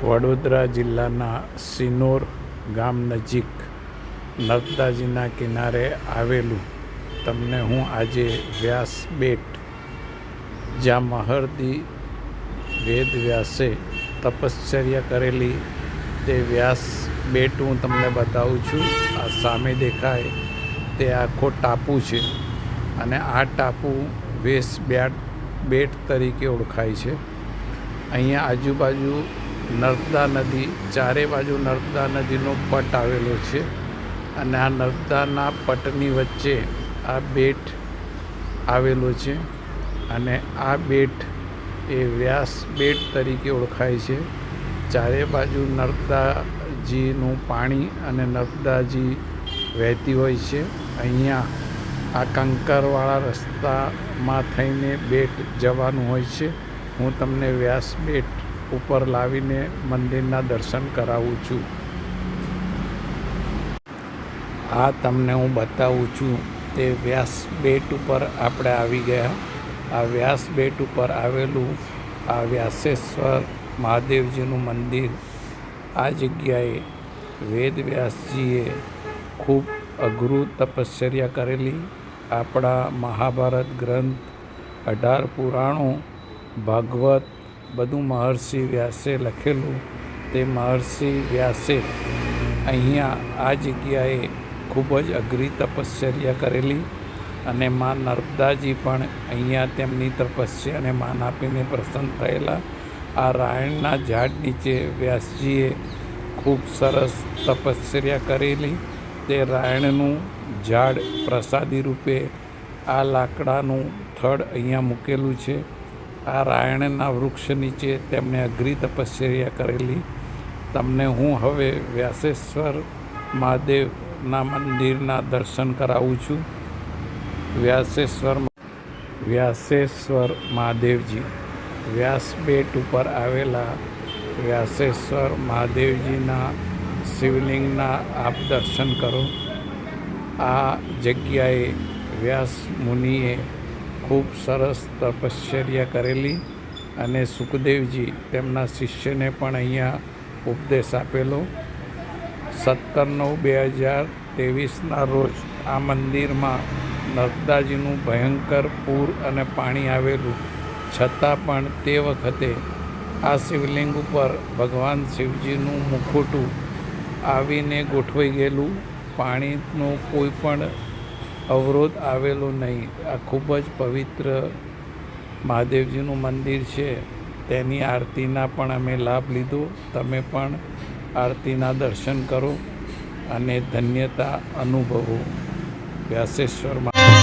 વડોદરા જિલ્લાના સિનોર ગામ નજીક નર્મદાજીના કિનારે આવેલું તમને હું આજે વ્યાસ બેટ, જ્યાં મહર્દી વેદ વ્યાસે તપશ્ચર્યા કરેલી તે વ્યાસ બેટ હું તમને બતાવું છું. આ સામે દેખાય તે આખો ટાપુ છે અને આ ટાપુ વેસ બેટ બેટ તરીકે ઓળખાય છે. અહીંયા આજુબાજુ નર્મદા નદી, ચારે બાજુ નર્મદા નદીનો પટ આવેલો છે. અને આ નર્મદાના પટની વચ્ચે આ બેટ આવેલો છે. અને આ બેટ એ વ્યાસ બેટ તરીકે ઓળખાય છે. ચારે બાજુ નર્મદાજીનું પાણી અને નર્મદાજી વહેતી હોય છે. અહીંયા આ કંકરવાળા રસ્તામાં થઈને બેટ જવાનું હોય છે. હું તમને વ્યાસ બેટ ઉપર લાવીને મંદિરના દર્શન કરાવું છું. આ તમને હું બતાવું છું. તે વ્યાસ બેટ ઉપર આપણે આવી ગયા. આ વ્યાસ બેટ ઉપર આવેલું આ વ્યાસેશ્વર મહાદેવજીનું મંદિર. આ જગ્યાએ વેદ વ્યાસજીએ ખૂબ અઘરું તપશ્ચર્યા કરેલી. આપણા મહાભારત ગ્રંથ અઢાર પુરાણો, ભાગવત બધું મહર્ષિ વ્યાસે લખેલું. તે મહર્ષિ વ્યાસે અહીંયા આ જગ્યાએ ખૂબ જ અઘરી તપશ્ચર્યા કરેલી અને મા નર્મદાજી પણ અહીંયા તેમની તપસ્યાને માન આપીને પ્રસન્ન થયેલા. આ રાયણના ઝાડ નીચે વ્યાસજીએ ખૂબ સરસ તપશ્ચર્યા કરેલી. તે રાયણનું ઝાડ પ્રસાદી રૂપે આ લાકડાનું થડ અહીંયા મૂકેલું છે. આ રાયણના વૃક્ષ નીચે તેમણે અઘરી તપશ્ચર્યા કરેલી. તમને હું હવે વ્યાસેશ્વર મહાદેવના મંદિરના દર્શન કરાવું છું. વ્યાસેશ્વર વ્યાસેશ્વર મહાદેવજી. વ્યાસબેટ ઉપર આવેલા વ્યાસેશ્વર મહાદેવજીના શિવલિંગના આપ દર્શન કરો. આ જગ્યાએ વ્યાસ મુનિએ ખૂબ સરસ તપશ્ચર્યા કરેલી અને સુખદેવજી તેમના શિષ્યને પણ અહીંયા ઉપદેશ આપેલો. સત્તર નવ બે હજાર ત્રેવીસના રોજ આ મંદિરમાં નર્મદાજીનું ભયંકર પૂર અને પાણી આવેલું. છતાં પણ તે વખતે આ શિવલિંગ ઉપર ભગવાન શિવજીનું મુખોટું આવીને ગોઠવાઈ ગયેલું. પાણીનો કોઈ પણ અવરોધ આવેલો નહીં. આ ખૂબ જ પવિત્ર મહાદેવજીનું મંદિર છે. તેની આરતીના પણ અમે લાભ લીધો. તમે પણ આરતીના દર્શન કરો અને ધન્યતા અનુભવો. વ્યાસેશ્વરમાં